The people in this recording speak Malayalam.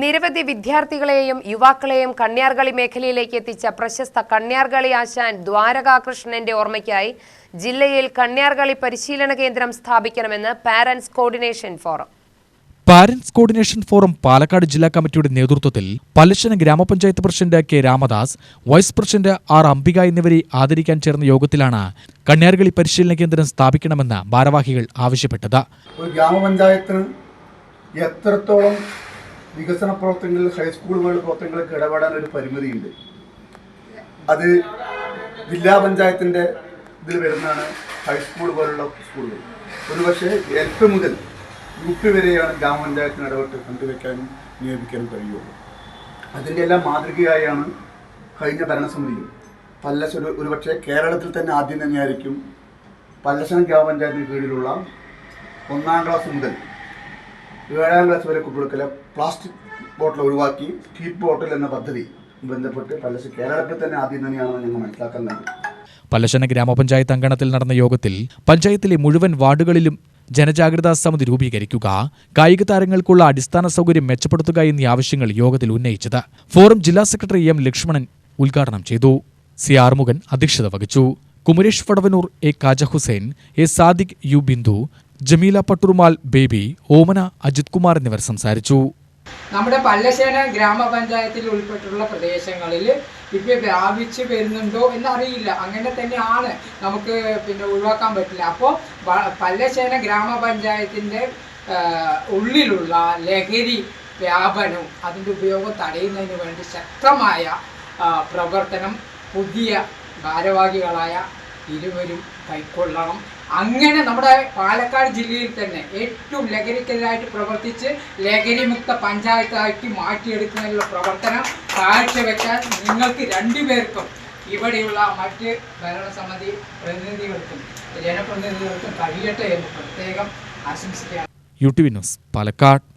നിരവധി വിദ്യാർത്ഥികളെയും യുവാക്കളെയും കണ്യാർകളി മേഖലയിലേക്ക് എത്തിച്ച പ്രശസ്ത കണ്യാർകളി ആശാൻ ദ്വാരകാകൃഷ്ണന്റെ ഓർമ്മയ്ക്കായി ജില്ലയിൽ കണ്യാർകളി പരിശീലന കേന്ദ്രം സ്ഥാപിക്കണമെന്ന് parents coordination forum. Parents coordination forum Palakkad ജില്ലാ കമ്മിറ്റിയുടെ നേതൃത്വത്തിൽ പലശന ഗ്രാമപഞ്ചായത്ത് president K Ramadas vice president R Ambika എന്നിവരെ ആദരിക്കാൻ ചേർന്ന യോഗത്തിലാണ് കണ്യാർകളി പരിശീലന കേന്ദ്രം സ്ഥാപിക്കണമെന്ന് ഭാരവാഹികൾ ആവശ്യപ്പെട്ടത്. ഒരു ഗ്രാമപഞ്ചായത്തിന് എത്രത്തോളം വികസന പ്രവർത്തനങ്ങളിൽ ഹൈസ്കൂളുകളുടെ പ്രവർത്തനങ്ങൾക്ക് ഇടപെടാൻ ഒരു പരിമിതിയുണ്ട്. അത് ജില്ലാ പഞ്ചായത്തിന്റെ ഇതിൽ വരുന്നതാണ് ഹൈസ്കൂൾ പോലുള്ള സ്കൂളുകൾ ഒരുപക്ഷെ എൽ പി മുതൽ യു പി വരെയാണ് ഗ്രാമപഞ്ചായത്തിന് ഇടപെട്ട് കണ്ടുവെക്കാനും നിയോഗിക്കാനും കഴിയുള്ളൂ. അതിന്റെ എല്ലാം മാതൃകയായാണ് കഴിഞ്ഞ ഭരണസമിതിയും. പല്ലശ ഒരു ഒരുപക്ഷെ കേരളത്തിൽ തന്നെ ആദ്യം തന്നെയായിരിക്കും പല്ലശന ഗ്രാമപഞ്ചായത്തിന് കീഴിലുള്ള ഒന്നാം ക്ലാസ് മുതൽ ഏഴാം ക്ലാസ് വരെ കുട്ടികൾക്കെല്ലാം പ്ലാസ്റ്റിക് ബോട്ടിൽ ഒഴിവാക്കി സ്റ്റീൽ ബോട്ടിൽ എന്ന പദ്ധതി ബന്ധപ്പെട്ട് പലശ കേരളത്തിൽ തന്നെ ആദ്യം തന്നെയാണെന്ന് ഞങ്ങൾ മനസ്സിലാക്കാൻ പലശന ഗ്രാമപഞ്ചായത്ത് അങ്കണത്തിൽ നടന്ന യോഗത്തിൽ പഞ്ചായത്തിലെ മുഴുവൻ വാർഡുകളിലും ജനജാഗ്രതാ സമിതി രൂപീകരിക്കുക കായിക താരങ്ങൾക്കുള്ള അടിസ്ഥാന സൗകര്യം മെച്ചപ്പെടുത്തുക എന്നീ ആവശ്യങ്ങൾ യോഗത്തിൽ ഉന്നയിച്ചത് ഫോറം ജില്ലാ സെക്രട്ടറി എം ലക്ഷ്മണൻ ഉദ്ഘാടനം ചെയ്തു. സി ആർമുഖൻ അധ്യക്ഷത വഹിച്ചു. Kumaresh Padavanur A Kaja Hussain A Sadiq U Bindu Jameela Patturumal Baby Omana Ajith Kumar എന്നിവർ സംസാരിച്ചു. നമ്മുടെ പല്ലശ്ശേന ഗ്രാമപഞ്ചായത്തിൽ ഉൾപ്പെട്ടുള്ള പ്രദേശങ്ങളിൽ ഇപ്പോൾ വ്യാപിച്ച് വരുന്നുണ്ടോ എന്നറിയില്ല. അങ്ങനെ തന്നെയാണ് നമുക്ക് പിന്നെ ഒഴിവാക്കാൻ പറ്റില്ല. അപ്പോൾ പല്ലശ്ശേന ഗ്രാമപഞ്ചായത്തിന്റെ ഉള്ളിലുള്ള ലഹരി വ്യാപനവും അതിന്റെ ഉപയോഗം തടയുന്നതിന് വേണ്ടി ശക്തമായ പ്രവർത്തനം പുതിയ ഭാരവാഹികളായ ഇരുവരും കൈക്കൊള്ളണം. അങ്ങനെ നമ്മുടെ പാലക്കാട് ജില്ലയിൽ തന്നെ ഏറ്റവും ലഹരിക്കെതിരായിട്ട് പ്രവർത്തിച്ച് ലഹരിമുക്ത പഞ്ചായത്താക്കി മാറ്റിയെടുക്കുന്നതിനുള്ള പ്രവർത്തനം കാഴ്ചവെക്കാൻ നിങ്ങൾക്ക് രണ്ടുപേർക്കും ഇവിടെയുള്ള മറ്റ് ഭരണസമിതി പ്രതിനിധികൾക്കും ജനപ്രതിനിധികൾക്കും കഴിയട്ടെ എന്ന് പ്രത്യേകം ആശംസിക്കുകയാണ്. U T Palakkad.